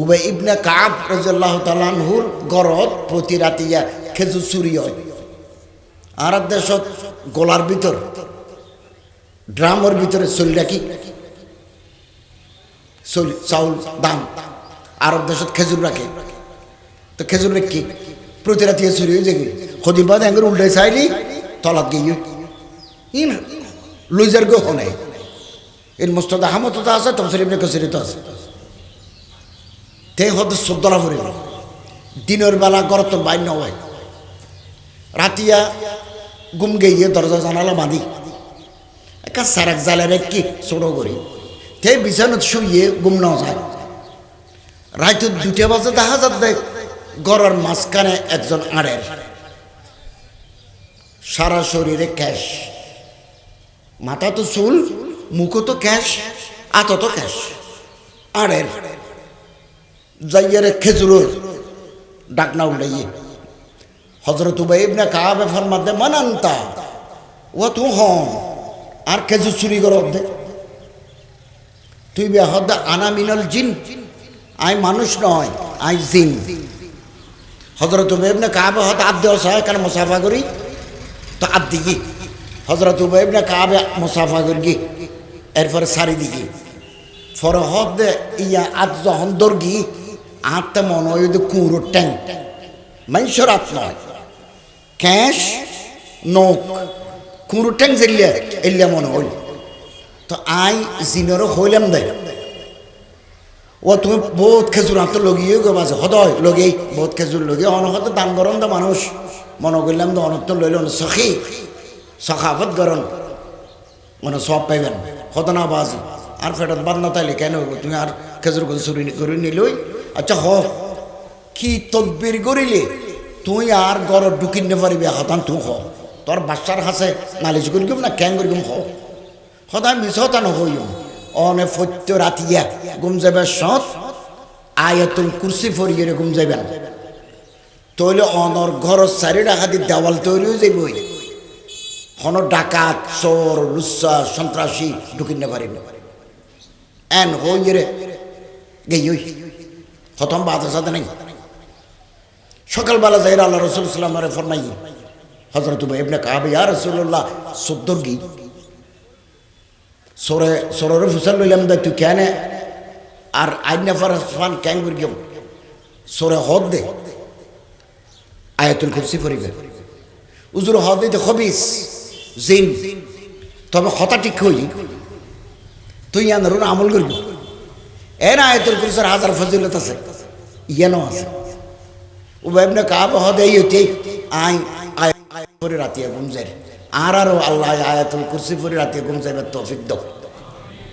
উবে ইবনে কাব রাজিয়াল্লাহ তালানহুর গরত প্রতি রাতিয়া খেজুর চুরি হয়। আর দেশত গোলার ভিতর, ড্রামের ভিতরে চলি রাখি চাউল, দাম। আরব দেশত খেজুর রাখে। তো খেজুর রাখি প্রতি রাতিয়া চুরি হয়ে যাবে সদিবাদ এঙ্গের উল্টে চাইলি তলাত গিয়ে ইন লুইজার গো হনে। এর মোস্তাদ আহমদ আছে তফসির ইবনে কসির তো আছে। তে হতে সদ্দলা ভরে দিনের বেলা গরত বাইর নয় রাতিয়া গুম গিয়ে দরজা জানালা বাঁধি। একা সারাক জালের কি ছোট করি তে বিছানত শুয়ে গুম ন যায় রাত দুটা বাজে দেখা যাচ্ছে গড়ের মাঝখানে একজন আড়ের সারা শরীরে ক্যাশ মাথা তো চুল মুখও তো ক্যাশ আত তো ক্যাশ আড়ের যাইয়ারে খেজুরের ডাকনা উল্টাইয়ে হজরত উবাইব না কাবে ফরমাতে মানান্তা ও তু হন আর খেজুর চুরি কর দে। তুই বে হদ আনা মিনাল জিন, আই মানুষ নয়, আই জিন। হজরত উবাইব না কাবে হত আদ দেওয়া হয় কেন মুসাফা করি। তো আদ দিকে হজরত উবাইব না কাবে মুসাফা করি গি এরপরে সারি দিকে ফরে হদ দে, ইয়া আদ যখন দর্গি আত্মা মনে হয় কুঁড়ো ট্যাং মানুষের আত নয় ক্যাশ নৌক কুঁড়ো ট্যাং জেলিয়া এলিয়া মনে হইল তো আই জিনেরও হইলাম দে ও তুমি বহুত খেজুর হাতে লগিয়ে গো বাজে হদয় লগেই বহুত খেজুর লগিয়ে অনহতে দান গরম দা মানুষ মনে করলাম তো অনত্ত লইল সখী সখাফত গরম মানে সব পাইবেন হত না বাজি আর ফেরত বাদ না তাইলে কেন তুমি আর খেজুর চুরি করে নিলই আচ্ছা হ। কি তদবির করিলে? তুই আর গড় ঢুকিন নে পারিবি হতান তুই হ। তোর বাচ্চার হাসে নালিশ করি না ক্যাং করি হ। সদায় মিছ হতা নহইম অনে ফত্য রাতিয়া গুম যাবে সৎ, আয়াতুল কুরসি ফরিয়ে গুম যাবেন তৈলে অনর ঘর চারি দি দেওয়াল তৈরি হয়ে যাবই হন ডাকাত চোর লুচ্চা সন্ত্রাসী ঢুকিন নে পারিব এন হই রে গেই খতম বাদ সাথে নেই। সকালবেলা যাই আল্লাহ রসুল সাল্লামের ফরমাই হজরত ইবনে কাবে ইয়া রসুল্লাহ সদ্দর সরে, সরের ফুসাল লইলাম দে তুই কেন? আর আইন ফান ক্যাং গেম সরে হদ দে। আয়াতুল কুরসি ফরিবে উজুর হদ দিতে খবিস, জিন। তবে হতা ঠিক হই তুই আন্দোলন আমল করবি? এর আয়তুল কুরসির হাজার ফজিলত আছে। ইয়ানো আছে। উবাইবনে কাব হদে হইতে আই আয় পরে করে ঘুম যাই আর আরও আল্লাহ আয়াতুল কুরসি করে রাতিয়া গুমজাইবার তৌফিক দাও।